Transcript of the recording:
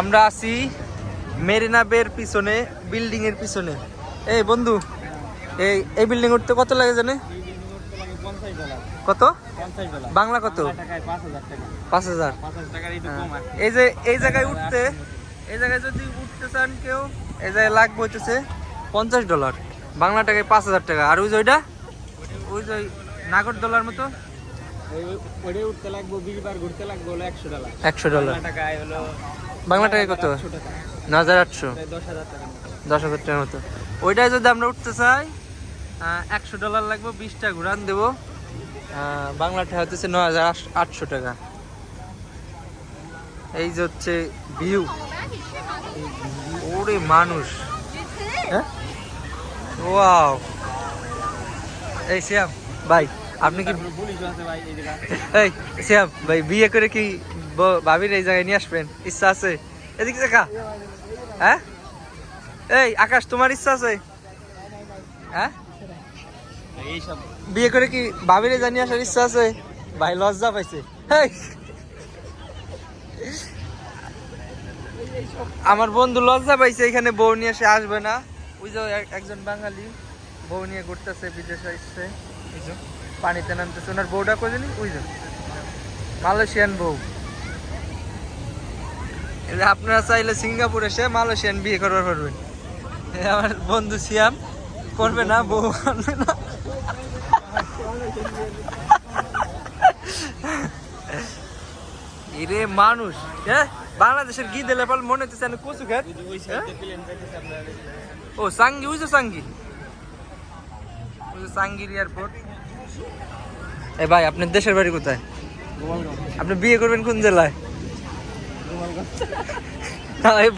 আমরা আছি মেরিনা বের পিছনে বিল্ডিং এর পিছনে। এই বন্ধু এই এই বিল্ডিং উঠতে কত লাগে জানে? কত? বাংলা কত? পাঁচ হাজার। আর এই যে এই জায়গায় উঠতে এই জায়গায় যদি উঠতে চান কেউ এই জায়গায় লাগবে হইতেছে পঞ্চাশ ডলার বাংলা টাকায় পাঁচ হাজার টাকা। আর ওই যে ওইটা? ওই যে নাগর ডলার মতো? ওইটাই উঠতে লাগবো বিশ বার ঘুরতে লাগবে হলো একশো ডলার একশো ডলার টাকায় হলো বাংলা টাকায় কত? ন হাজার আটশো। দশ হাজার টাকার মতো। ওইটাই যদি আমরা উঠতে চাই একশো ডলার লাগবে বিশটা ঘুরান দেবো। বাংলাটা হচ্ছে ন হাজার আটশো টাকা। এই যে হচ্ছে ভিউ। ওরে মানুষ। হ্যাঁ? ওয়াও। এই শ্যাম ভাই আপনি কি এই শ্যাম ভাই বিয়ে করে কি ভাবির এই জায়গায় নিয়ে আসবেন, ইচ্ছা আছে? এদিকে দেখা। হ্যাঁ? এই, আকাশ, তোমার ইচ্ছা আছে? হ্যাঁ? বিয়ে করে কি ভাবিরে জানিয়ে আসার ইচ্ছা আছে? ভাই, লজ্জা পাইছে। আমার বন্ধু লজ্জা পাইছে, এখানে বউ নিয়ে সে আসবে না। ওই যে এক- একজন বাঙালি, বউ নিয়ে ঘুরতেছে, বিদেশে আসছে। এই পানিতে নামতেছে। ওনার বউটা কোথায় ওই যে, মালয়েশিয়ান বউ। এই আপনারা চাইলে সিঙ্গাপুর এসে মালয়েশিয়ান বিয়ে করবার পারবেন। আমার বন্ধু সিয়াম করবে না, বউ আনবে না। এরে মানুষ হ্যাঁ বাংলাদেশের গি দিলে পাল মনে হচ্ছে কচু খেত। ও, সাঙ্গি, ওই সাঙ্গি। সাঙ্গির এয়ারপোর্ট এ ভাই, আপনার দেশের বাড়ি কোথায়? আপনি বিয়ে করবেন কোন জেলায়? গোপালগঞ্জ না, এই